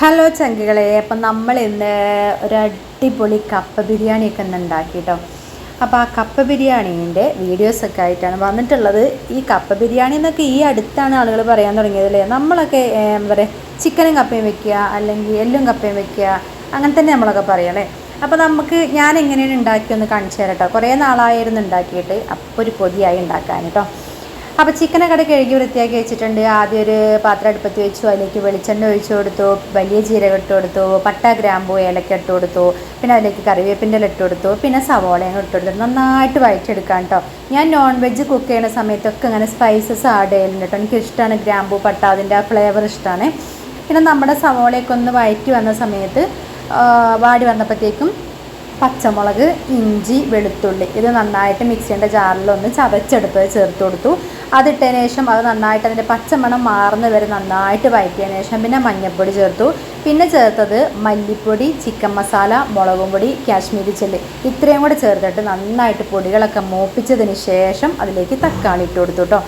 Hello ചങ്കികളെ അപ്പം നമ്മൾ ഇന്ന് ഒരു അടിപൊളി കപ്പ ബിരിയാണിയൊക്കെ ഇന്ന് ഉണ്ടാക്കി കേട്ടോ അപ്പോൾ ആ കപ്പ ബിരിയാണീന്റെ വീഡിയോസൊക്കെ ആയിട്ടാണ് വന്നിട്ടുള്ളത്. ഈ കപ്പ ബിരിയാണി എന്നൊക്കെ ഈ അടുത്താണ് ആളുകൾ പറയാൻ തുടങ്ങിയതല്ലേ? നമ്മളൊക്കെ എന്താ പറയുക ചിക്കനും കപ്പയും വെക്കുക അല്ലെങ്കിൽ എല്ലും കപ്പയും വെക്കുക അങ്ങനെ തന്നെ നമ്മളൊക്കെ പറയാമല്ലേ അപ്പോൾ നമുക്ക് ഞാൻ എങ്ങനെയാണ് ഉണ്ടാക്കിയൊന്ന് കാണിച്ചു തരാം കേട്ടോ. കുറേ നാളായിരുന്നു ഉണ്ടാക്കിയിട്ട് അപ്പോൾ ഒരു പൊതിയായി ഉണ്ടാക്കാൻ കേട്ടോ. അപ്പോൾ ചിക്കനൊക്കെ കഴുകി വൃത്തിയാക്കി വെച്ചിട്ടുണ്ട്. ആദ്യം ഒരു പാത്രം അടുപ്പത്ത് വെച്ചു. അതിലേക്ക് വെളിച്ചെണ്ണ ഒഴിച്ചു കൊടുത്തു. വലിയ ജീരകം ഇട്ട് കൊടുത്തു. പട്ട ഗ്രാമ്പു ഏലക്ക ഇട്ട് കൊടുത്തു. പിന്നെ അതിലേക്ക് കറിവേപ്പിന്റെ ഇട്ട് കൊടുത്തു. പിന്നെ സവോളയും ഇട്ട് കൊടുത്തു. നന്നായിട്ട് വഴറ്റെടുക്കാം കേട്ടോ. ഞാൻ നോൺ വെജ് കുക്ക് ചെയ്യുന്ന സമയത്തൊക്കെ ഇങ്ങനെ സ്പൈസസ് ആഡ് ചെയ്യലുണ്ട് കേട്ടോ. എനിക്ക് ഇഷ്ടമാണ് ഗ്രാമ്പു പട്ട. അതിന്റെ ആ ഫ്ലേവർ ഇഷ്ടമാണ് പിന്നെ നമ്മുടെ സവോളയൊക്കെ ഒന്ന് വഴറ്റി വന്ന സമയത്ത് വാടി വന്നപ്പോഴത്തേക്കും പച്ചമുളക് ഇഞ്ചി വെളുത്തുള്ളി ഇത് നന്നായിട്ട് മിക്സിയുടെ ജാറിലൊന്ന് ചതച്ചെടുത്ത് ചേർത്ത് കൊടുത്തു. അതിട്ടതിന് ശേഷം അത് നന്നായിട്ട് അതിന്റെ പച്ചമണം മാറുന്ന വരെ നന്നായിട്ട് വഴറ്റിയതിന് ശേഷം പിന്നെ മഞ്ഞൾപ്പൊടി ചേർത്തു. പിന്നെ ചേർത്തത് മല്ലിപ്പൊടി ചിക്കൻ മസാല മുളകും പൊടി കാശ്മീരി ചില്ലി. ഇത്രയും കൂടെ ചേർത്തിട്ട് നന്നായിട്ട് പൊടികളൊക്കെ മൂപ്പിച്ചതിന് ശേഷം അതിലേക്ക് തക്കാളി ഇട്ട് കൊടുത്തു കേട്ടോ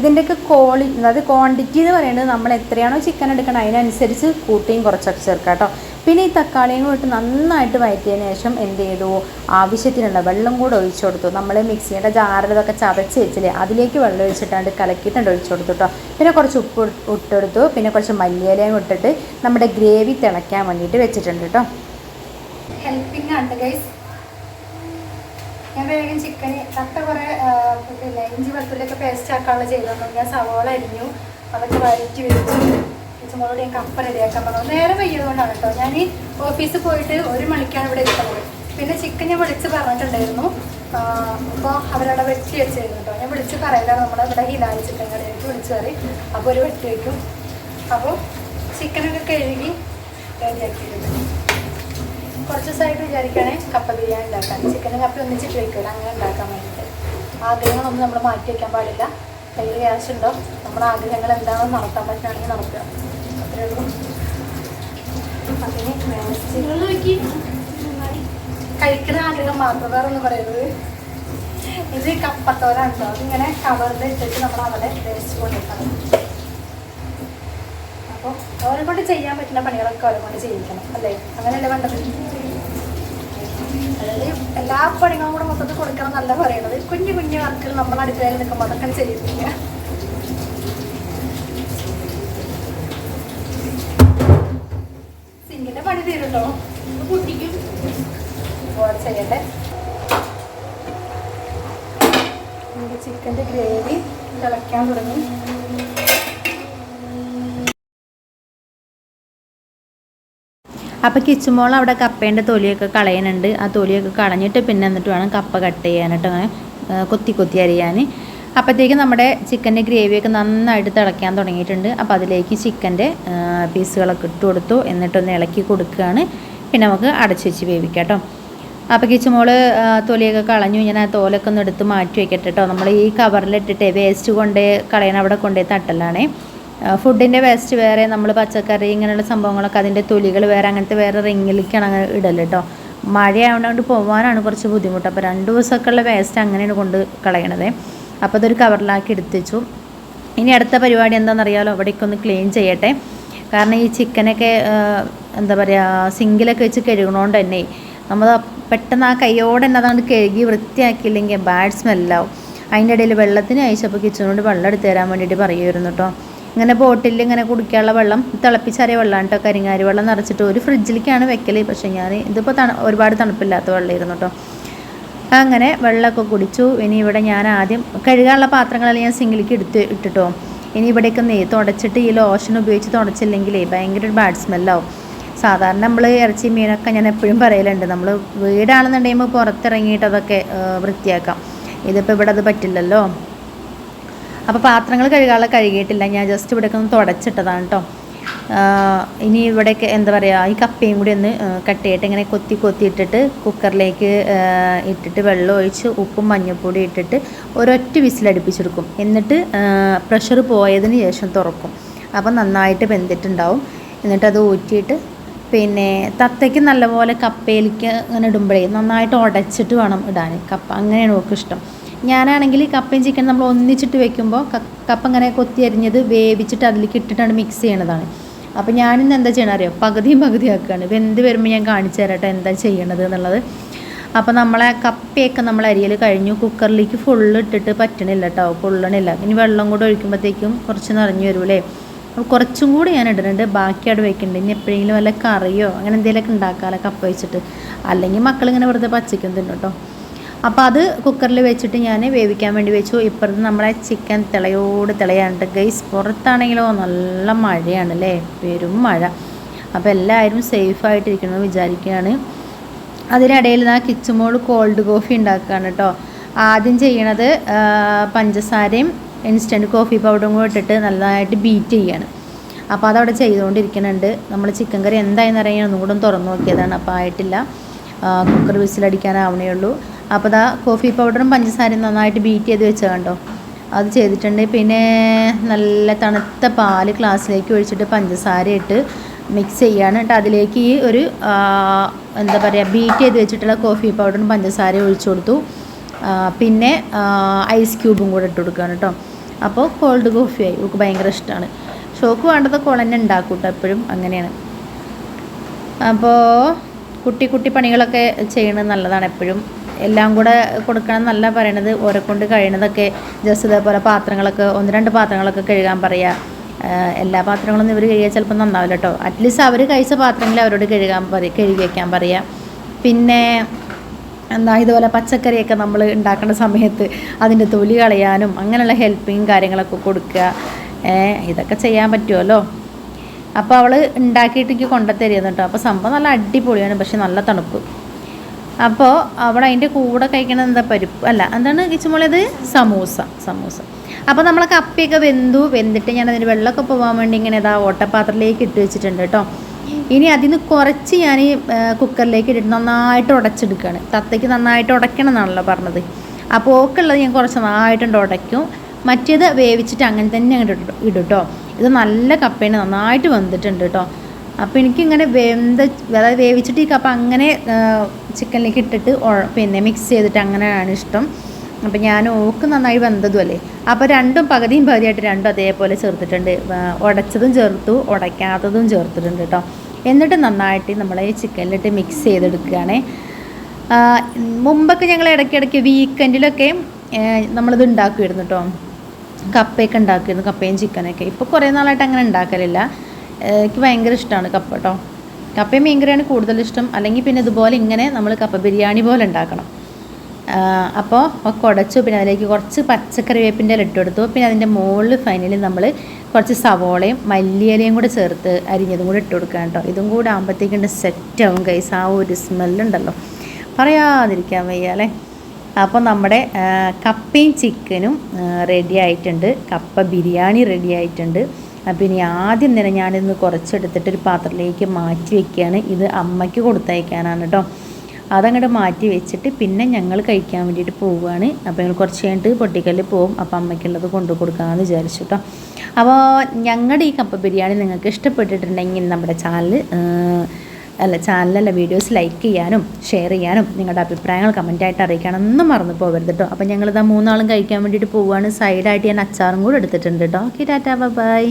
ഇതിന്റെയൊക്കെ ക്വാളി അതായത് ക്വാണ്ടിറ്റി എന്ന് പറയുന്നത് നമ്മൾ എത്രയാണോ ചിക്കൻ എടുക്കണം അതിനനുസരിച്ച് കൂട്ടിയും കുറച്ചൊക്കെ ചേർക്കാം കേട്ടോ പിന്നെ ഈ തക്കാളിയും കൂടി നന്നായിട്ട് വഴറ്റിയതിന് ശേഷം എന്ത് ചെയ്തു? ആവശ്യത്തിനുള്ള വെള്ളം കൂടെ ഒഴിച്ചു കൊടുത്തു. നമ്മൾ മിക്സിയുടെ ജാറിൽ ഇതൊക്കെ ചതച്ച് വെച്ചില്ലേ അതിലേക്ക് വെള്ളം ഒഴിച്ചിട്ടാണ്ട് കലക്കിയിട്ടുണ്ട് ഒഴിച്ചു കൊടുത്തു കേട്ടോ പിന്നെ കുറച്ച് ഉപ്പ് ഇട്ടെടുത്തു. പിന്നെ കുറച്ച് മല്ലിയിലയും ഇട്ടിട്ട് നമ്മുടെ ഗ്രേവി തിളയ്ക്കാൻ വേണ്ടിയിട്ട് വെച്ചിട്ടുണ്ട് കേട്ടോ ഹെൽപ്പിംഗ് ആണ് ഗൈസ് ഞാൻ വേഗം ചിക്കൻ കട്ട കുറേ പിന്നെ ഇഞ്ചി വെളുത്തുള്ളിയൊക്കെ പേസ്റ്റ് ആക്കാനുള്ള ചെയ്തു ഞാൻ സവോള അരിഞ്ഞു. അതൊക്കെ വരറ്റി വെച്ചു. പച്ചമുളക് ഞാൻ കപ്പ റെഡിയാക്കാൻ പറഞ്ഞു. നേരെ വയ്യതുകൊണ്ടാണ് കേട്ടോ. ഞാൻ ഈ ഓഫീസിൽ പോയിട്ട് ഒരു മണിക്കാണ് ഇവിടെ എത്തുന്നത്. പിന്നെ ചിക്കൻ ഞാൻ വിളിച്ച് പറഞ്ഞിട്ടുണ്ടായിരുന്നു. അപ്പോൾ അവരവിടെ വെട്ടി വെച്ചിരുന്നു കേട്ടോ. ഞാൻ വിളിച്ച് പറയില്ല. നമ്മുടെ ഇവിടെ ഹിലാലി ചിക്കൻ കടയിലേക്ക് വിളിച്ച് പറയും. അപ്പോൾ ഒരു വെട്ടി വയ്ക്കും അപ്പോൾ ചിക്കനൊക്കെ കഴുകി റെഡിയാക്കിയിട്ടുണ്ട് കുറച്ച് ദിവസമായിട്ട് വിചാരിക്കുകയാണെ കപ്പ ബിരിയാണി ഉണ്ടാക്കാൻ. ചിക്കനും കപ്പ ഒന്നിച്ചിട്ട് വെക്കില്ല അങ്ങനെ ഉണ്ടാക്കാൻ വേണ്ടിയിട്ട്. ആഗ്രഹങ്ങളൊന്നും നമ്മൾ മാറ്റി വയ്ക്കാൻ പാടില്ല. കയ്യിൽ ക്യാഷ് ഉണ്ടോ? നമ്മുടെ ആഗ്രഹങ്ങൾ എന്താണെന്ന് നടത്താൻ പറ്റുകയാണെങ്കിൽ നടത്തുക. അത്രേ ഉള്ളൂ അതിന് വേസ്റ്റ് കഴിക്കുന്ന ആഗ്രഹം മാത്രം വേറെ പറയുന്നത്. ഇത് കപ്പത്തോരാണ് കേട്ടോ അതിങ്ങനെ കവറിൽ ഇട്ടിട്ട് നമ്മൾ അവിടെ വേസ്റ്റ് കൊണ്ടിരിക്കണം അപ്പോൾ അവരെ കൊണ്ട് ചെയ്യാൻ പറ്റുന്ന പണികളൊക്കെ അവരെ കൊണ്ട് ചെയ്യിക്കണം അല്ലേ? അങ്ങനെയല്ലേ വേണ്ടത്? അതായത് എല്ലാ പണികളും കൂടെ മൊത്തത്തിൽ കൊടുക്കണം എന്നല്ല പറയണത് കുഞ്ഞു കുഞ്ഞു വർക്കുകൾ നമ്മൾ അടുക്കളയിൽ നിൽക്കുമ്പോൾ അതൊക്കെ ചെയ്യിപ്പിക്കുക. സിങ്കിന്റെ പണി തീരുണ്ടോ? കുട്ടിക്കും ചെയ്യട്ടെ. ചെയ്യട്ടെ ചിക്കന്റെ ഗ്രേവി തിളയ്ക്കാൻ തുടങ്ങി. അപ്പോൾ കിച്ചുമോൾ അവിടെ കപ്പേന്റെ തൊലിയൊക്കെ കളയുന്നുണ്ട്. ആ തൊലിയൊക്കെ കളഞ്ഞിട്ട് പിന്നെ എന്നിട്ട് വേണം കപ്പ കട്ട് ചെയ്യാനായിട്ട് അങ്ങനെ കൊത്തി കൊത്തി അരിയാൻ. അപ്പോഴത്തേക്ക് നമ്മുടെ ചിക്കന്റെ ഗ്രേവിയൊക്കെ നന്നായിട്ട് തിളയ്ക്കാൻ തുടങ്ങിയിട്ടുണ്ട്. അപ്പോൾ അതിലേക്ക് ചിക്കന്റെ പീസുകളൊക്കെ ഇട്ട് കൊടുത്തു. എന്നിട്ടൊന്ന് ഇളക്കി കൊടുക്കുകയാണ്. പിന്നെ നമുക്ക് അടച്ചു വെച്ച് വേവിക്കാം കേട്ടോ അപ്പോൾ കിച്ചുമോൾ തൊലിയൊക്കെ കളഞ്ഞു. ഞാൻ ആ തോലൊക്കെ ഒന്ന് എടുത്ത് മാറ്റി വെക്കട്ടെ കേട്ടോ നമ്മൾ ഈ കവറിലിട്ടിട്ട് വേസ്റ്റ് കൊണ്ട് കളയണ അവിടെ കൊണ്ടേ തട്ടലാണേ. ഫുഡിന്റെ വേസ്റ്റ് വേറെ നമ്മൾ പച്ചക്കറി ഇങ്ങനെയുള്ള സംഭവങ്ങളൊക്കെ അതിന്റെ തൊലികൾ വേറെ അങ്ങനത്തെ വേറെ റിങ്ങിലേക്കാണ് അങ്ങനെ ഇടൽ കേട്ടോ മഴയായതുകൊണ്ട് പോകാനാണ് കുറച്ച് ബുദ്ധിമുട്ട്. അപ്പോൾ രണ്ട് ദിവസമൊക്കെയുള്ള വേസ്റ്റ് അങ്ങനെയാണ് കൊണ്ട് കളയണത്. അപ്പോൾ അതൊരു കവറിലാക്കി എടുത്തു വെച്ചു ഇനി അടുത്ത പരിപാടി എന്താണെന്നറിയാലോ? അവിടേക്ക് ഒന്ന് ക്ലീൻ ചെയ്യട്ടെ. കാരണം ഈ ചിക്കനൊക്കെ എന്താ പറയുക സിങ്കിലൊക്കെ വെച്ച് കഴുകണോണ്ട് തന്നെ നമ്മൾ പെട്ടെന്ന് ആ കൈയോടെ തന്നെ അതുകൊണ്ട് കഴുകി വൃത്തിയാക്കിയില്ലെങ്കിൽ ബാഡ് സ്മെല്ലാവും അതിന്റെ ഇടയിൽ വെള്ളത്തിന് അയച്ചപ്പോൾ കിച്ചണോട് വെള്ളം എടുത്ത് തരാൻ വേണ്ടിയിട്ട് പറയുമായിരുന്നു കേട്ടോ ഇങ്ങനെ ബോട്ടിൽ ഇങ്ങനെ കുടിക്കാനുള്ള വെള്ളം തിളപ്പിച്ചറിയ വെള്ളമാണ് കേട്ടോ കരിങ്ങാരി വെള്ളം നിറച്ചിട്ട് ഒരു ഫ്രിഡ്ജിലേക്കാണ് വെക്കൽ പക്ഷേ ഞാൻ ഇതിപ്പോൾ തണു ഒരുപാട് തണുപ്പില്ലാത്ത വെള്ളമായിരുന്നു കേട്ടോ അങ്ങനെ വെള്ളമൊക്കെ കുടിച്ചു. ഇനി ഇവിടെ ഞാൻ ആദ്യം കഴുകാനുള്ള പാത്രങ്ങളെല്ലാം ഞാൻ സിങ്കിലേക്ക് എടുത്ത് ഇട്ടിട്ടോ. ഇനി ഇവിടേക്ക് നെയ്യ് തുടച്ചിട്ട് ഈ ലോഷൻ ഉപയോഗിച്ച് തുടച്ചില്ലെങ്കിലേ ഭയങ്കര ഒരു ബാഡ് സ്മെല്ലാവും സാധാരണ നമ്മൾ ഇറച്ചി മീനൊക്കെ ഞാൻ എപ്പോഴും പറയലുണ്ട്. നമ്മൾ വീടാണെന്നുണ്ടെങ്കിൽ പുറത്തിറങ്ങിയിട്ട് അതൊക്കെ വൃത്തിയാക്കാം. ഇതിപ്പോൾ ഇവിടെ അത് പറ്റില്ലല്ലോ. അപ്പോൾ പാത്രങ്ങൾ കഴുകാനുള്ള കഴുകിയിട്ടില്ല. ഞാൻ ജസ്റ്റ് ഇവിടേക്കൊന്ന് തുടച്ചിട്ടതാണ് കേട്ടോ ഇനി ഇവിടെയൊക്കെ എന്താ പറയുക ഈ കപ്പയും കൂടി ഒന്ന് കട്ട് ചെയ്തിട്ട് ഇങ്ങനെ കൊത്തി കൊത്തി ഇട്ടിട്ട് കുക്കറിലേക്ക് ഇട്ടിട്ട് വെള്ളം ഒഴിച്ച് ഉപ്പും മഞ്ഞൾപ്പൊടി ഇട്ടിട്ട് ഒരൊറ്റ വിസിലടുപ്പിച്ചെടുക്കും എന്നിട്ട് പ്രഷർ പോയതിന് ശേഷം തുറക്കും. അപ്പം നന്നായിട്ട് വെന്തിട്ടുണ്ടാവും. എന്നിട്ട് അത് ഊറ്റിയിട്ട് പിന്നെ തത്തയ്ക്ക് നല്ലപോലെ കപ്പയിലേക്ക് അങ്ങനെ ഇടുമ്പോഴേ നന്നായിട്ട് ഉടച്ചിട്ട് വേണം ഇടാൻ. കപ്പ അങ്ങനെയാണ് ഓക്ക് ഇഷ്ടം. ഞാനാണെങ്കിൽ കപ്പയും ചിക്കൻ നമ്മൾ ഒന്നിച്ചിട്ട് വെക്കുമ്പോൾ കപ്പ ഇങ്ങനെ കൊത്തി അരിഞ്ഞത് വേവിച്ചിട്ട് അതിലേക്ക് ഇട്ടിട്ടാണ് മിക്സ് ചെയ്യണതാണ്. അപ്പോൾ ഞാനിന്ന് എന്താ ചെയ്യണം അറിയാം? പകുതിയും പകുതി ആക്കുകയാണ്. വെന്ത് വരുമ്പോൾ ഞാൻ കാണിച്ചു തരട്ടെ എന്താ ചെയ്യണത് എന്നുള്ളത്. അപ്പോൾ നമ്മളെ കപ്പയൊക്കെ നമ്മൾ അരിയൽ കഴിഞ്ഞു. കുക്കറിലേക്ക് ഫുള്ള് ഇട്ടിട്ട് പറ്റണില്ല കേട്ടോ പൊള്ളണില്ല ഇനി വെള്ളം കൂടെ ഒഴിക്കുമ്പോഴത്തേക്കും കുറച്ച് നിറഞ്ഞു വരുമല്ലേ അപ്പോൾ കുറച്ചും കൂടി ഞാൻ ഇടുന്നുണ്ട്. ബാക്കി അവിടെ വെക്കുന്നുണ്ട് ഇനി എപ്പോഴെങ്കിലും വല്ല കറിയോ അങ്ങനെ എന്തെങ്കിലുമൊക്കെ ഉണ്ടാക്കാമല്ലോ കപ്പ വെച്ചിട്ട്. അല്ലെങ്കിൽ മക്കളിങ്ങനെ വെറുതെ പച്ചയ്ക്കും തിന്നും കേട്ടോ അപ്പോൾ അത് കുക്കറിൽ വെച്ചിട്ട് ഞാൻ വേവിക്കാൻ വേണ്ടി വെച്ചു. ഇപ്പുറത്ത് നമ്മളെ ചിക്കൻ തിളയോട് തിളയാണ്ട് ഗൈസ് പുറത്താണെങ്കിലോ നല്ല മഴയാണ് അല്ലേ പെരും മഴ. അപ്പോൾ എല്ലാവരും സേഫായിട്ടിരിക്കണമെന്ന് വിചാരിക്കുകയാണ്. അതിനിടയിൽ ആ കിച്ചുമോൾ കോൾഡ് കോഫി ഉണ്ടാക്കുകയാണ് കേട്ടോ. ആദ്യം ചെയ്യണത് പഞ്ചസാരയും ഇൻസ്റ്റന്റ് കോഫി പൗഡറും കൂടെ ഇട്ടിട്ട് നല്ലതായിട്ട് ബീറ്റ് ചെയ്യാണ്. അപ്പോൾ അതവിടെ ചെയ്തുകൊണ്ടിരിക്കുന്നുണ്ട്. നമ്മൾ ചിക്കൻ കറി എന്തായെന്ന് അറിയാൻ ഒന്നുകൂടെ തുറന്നു നോക്കിയതാണ്. അപ്പോൾ ആയിട്ടില്ല. കുക്കർ വിസിലടിക്കാനാവണേ ഉള്ളൂ. അപ്പോൾ ആ കോഫി പൗഡറും പഞ്ചസാരയും നന്നായിട്ട് ബീറ്റ് ചെയ്ത് വെച്ചാൽ കണ്ടോ? അത് ചെയ്തിട്ടുണ്ട്. പിന്നെ നല്ല തണുത്ത പാൽ ഗ്ലാസ്സിലേക്ക് ഒഴിച്ചിട്ട് പഞ്ചസാര ഇട്ട് മിക്സ് ചെയ്യാണ്. എന്നിട്ട് അതിലേക്ക് ഈ ഒരു എന്താ പറയുക ബീറ്റ് ചെയ്ത് വെച്ചിട്ടുള്ള കോഫി പൗഡറും പഞ്ചസാരയും ഒഴിച്ചു കൊടുത്തു. പിന്നെ ഐസ് ക്യൂബും കൂടെ ഇട്ട് കൊടുക്കുകയാണ് കേട്ടോ. അപ്പോൾ കോൾഡ് കോഫിയായി നമുക്ക് ഭയങ്കര ഇഷ്ടമാണ് ഷോക്ക് വേണ്ടത് കുളന്നെ ഉണ്ടാക്കും കേട്ടോ എപ്പോഴും. അങ്ങനെയാണ്. അപ്പോൾ കുട്ടി കുട്ടി പണികളൊക്കെ ചെയ്യണത് നല്ലതാണ് എപ്പോഴും. എല്ലാം കൂടെ കൊടുക്കണം എന്നല്ല പറയണത്. ഓരെ കൊണ്ട് കഴിയണതൊക്കെ ജസ്റ്റ് ഇതേപോലെ പാത്രങ്ങളൊക്കെ ഒന്ന് രണ്ട് പാത്രങ്ങളൊക്കെ കഴുകാൻ പറയുക എല്ലാ പാത്രങ്ങളൊന്നും ഇവർ കഴുകിയാൽ ചിലപ്പോൾ നന്നാവില്ല കേട്ടോ അറ്റ്ലീസ്റ്റ് അവർ കഴിച്ച പാത്രങ്ങൾ അവരോട് കഴുകാൻ പറ കഴുകി വയ്ക്കാൻ പറയുക പിന്നെ എന്താ ഇതുപോലെ പച്ചക്കറിയൊക്കെ നമ്മൾ ഉണ്ടാക്കുന്ന സമയത്ത് അതിന്റെ തൊലി കളയാനും അങ്ങനെയുള്ള ഹെൽപ്പിങ്ങും കാര്യങ്ങളൊക്കെ കൊടുക്കുക ഇതൊക്കെ ചെയ്യാൻ പറ്റുമല്ലോ അപ്പോൾ അവൾ ഉണ്ടാക്കിയിട്ട് എനിക്ക് കേട്ടോ അപ്പോൾ സംഭവം നല്ല അടിപൊളിയാണ് പക്ഷെ നല്ല തണുപ്പ്. അപ്പോൾ അവിടെ അതിന്റെ കൂടെ കഴിക്കണത് എന്താ പരിപ്പ്? അല്ല എന്താണ് കിച്ചുമോളത്? സമൂസ സമൂസ. അപ്പോൾ നമ്മളെ കപ്പിയൊക്കെ വെന്തു വെന്തിട്ട് ഞാൻ അതിന് വെള്ളമൊക്കെ പോകാൻ വേണ്ടി ഇങ്ങനെ ഇതാ ഓട്ടപാത്രത്തിലേക്ക് ഇട്ട് വെച്ചിട്ടുണ്ട് കേട്ടോ. ഇനി അതിൽ നിന്ന് കുറച്ച് ഞാൻ ഈ കുക്കറിലേക്ക് ഇട്ടിട്ട് നന്നായിട്ട് ഉടച്ചെടുക്കുകയാണ് തത്തയ്ക്ക് നന്നായിട്ട് ഉടയ്ക്കണം എന്നാണല്ലോ പറഞ്ഞത്. അപ്പോൾ ഓക്കുള്ളത് ഞാൻ കുറച്ച് നന്നായിട്ടുണ്ട് ഉടയ്ക്കും. മറ്റേത് വേവിച്ചിട്ട് അങ്ങനെ തന്നെ അങ്ങോട്ട് ഇടും കേട്ടോ ഇത് നല്ല കപ്പയാണ് നന്നായിട്ട് വെന്തിട്ടുണ്ട് കേട്ടോ. അപ്പോൾ എനിക്കിങ്ങനെ വെന്ത അതായത് വേവിച്ചിട്ട് ഈ കപ്പ അങ്ങനെ ചിക്കനിലേക്ക് ഇട്ടിട്ട് പിന്നെ മിക്സ് ചെയ്തിട്ട് അങ്ങനെയാണ് ഇഷ്ടം. അപ്പോൾ ഞാൻ ഓക്ക് നന്നായി വെന്തതും അല്ലേ? അപ്പോൾ രണ്ടും പകുതിയും പകുതിയായിട്ട് രണ്ടും അതേപോലെ ചേർത്തിട്ടുണ്ട്. ഉടച്ചതും ചേർത്തു ഉടയ്ക്കാത്തതും ചേർത്തിട്ടുണ്ട് കേട്ടോ എന്നിട്ട് നന്നായിട്ട് നമ്മൾ ഈ ചിക്കനിലിട്ട് മിക്സ് ചെയ്തെടുക്കുകയാണേ. മുമ്പൊക്കെ ഞങ്ങൾ ഇടയ്ക്കിടയ്ക്ക് വീക്കെൻഡിലൊക്കെ നമ്മളിത് ഉണ്ടാക്കുമായിരുന്നു കേട്ടോ കപ്പയൊക്കെ ഉണ്ടാക്കിയിരുന്നു കപ്പയും ചിക്കനൊക്കെ ഇപ്പോൾ കുറേ നാളായിട്ട് അങ്ങനെ ഉണ്ടാക്കലില്ല. എനിക്ക് ഭയങ്കര ഇഷ്ടമാണ് കപ്പ കേട്ടോ കപ്പയും മീൻകറിയാണ് കൂടുതൽ ഇഷ്ടം. അല്ലെങ്കിൽ പിന്നെ ഇതുപോലെ ഇങ്ങനെ നമ്മൾ കപ്പ ബിരിയാണി പോലെ ഉണ്ടാക്കണം. അപ്പോൾ ഒക്കെ ഉടച്ചു പിന്നെ അതിലേക്ക് കുറച്ച് പച്ചക്കറി വേപ്പിന്റെ ഇല ഇട്ട് കൊടുത്തു പിന്നെ അതിന്റെ മുകളിൽ ഫൈനലി നമ്മൾ കുറച്ച് സവോളയും മല്ലിയിലയും കൂടെ ചേർത്ത് അരിഞ്ഞതും കൂടെ ഇട്ട് കൊടുക്കുക കേട്ടോ ഇതും കൂടെ ആകുമ്പോഴത്തേക്കുണ്ട് സെറ്റാവും കൈസ് ആ ഒരു സ്മെല്ലുണ്ടല്ലോ പറയാതിരിക്കാൻ വയ്യ അല്ലേ? അപ്പോൾ നമ്മുടെ കപ്പയും ചിക്കനും റെഡി ആയിട്ടുണ്ട്. കപ്പ ബിരിയാണി റെഡി ആയിട്ടുണ്ട്. അപ്പോൾ ഇനി ആദ്യം തന്നെ ഞാനിന്ന് കുറച്ചെടുത്തിട്ട് ഒരു പാത്രത്തിലേക്ക് മാറ്റി വെക്കുകയാണ്. ഇത് അമ്മയ്ക്ക് കൊടുത്തയക്കാനാണ് കേട്ടോ അതങ്ങോട്ട് മാറ്റി വെച്ചിട്ട് പിന്നെ ഞങ്ങൾ കഴിക്കാൻ വേണ്ടിയിട്ട് പോവുകയാണ്. അപ്പോൾ ഞങ്ങൾ കുറച്ച് കഴിഞ്ഞിട്ട് പൊട്ടിക്കല്ലിൽ പോവും അപ്പോൾ അമ്മയ്ക്കുള്ളത് കൊണ്ടു കൊടുക്കാമെന്ന് വിചാരിച്ചു കേട്ടോ അപ്പോൾ ഞങ്ങളുടെ ഈ കപ്പ ബിരിയാണി നിങ്ങൾക്ക് ഇഷ്ടപ്പെട്ടിട്ടുണ്ടെങ്കിൽ നമ്മുടെ ചാനൽ അല്ല ചാനലിലെ വീഡിയോസ് ലൈക്ക് ചെയ്യാനും ഷെയർ ചെയ്യാനും നിങ്ങളുടെ അഭിപ്രായങ്ങൾ കമന്റായിട്ട് അറിയിക്കാനൊന്നും മറന്നു പോകരുത് കേട്ടോ അപ്പോൾ ഞങ്ങളിതാ മൂന്നാളും കഴിക്കാൻ വേണ്ടിയിട്ട് പോവുകയാണ് സൈഡായിട്ട് ഞാൻ അച്ചാറും കൂടെ എടുത്തിട്ടുണ്ട് കേട്ടോ ഓക്കെ ടാറ്റാ ബൈ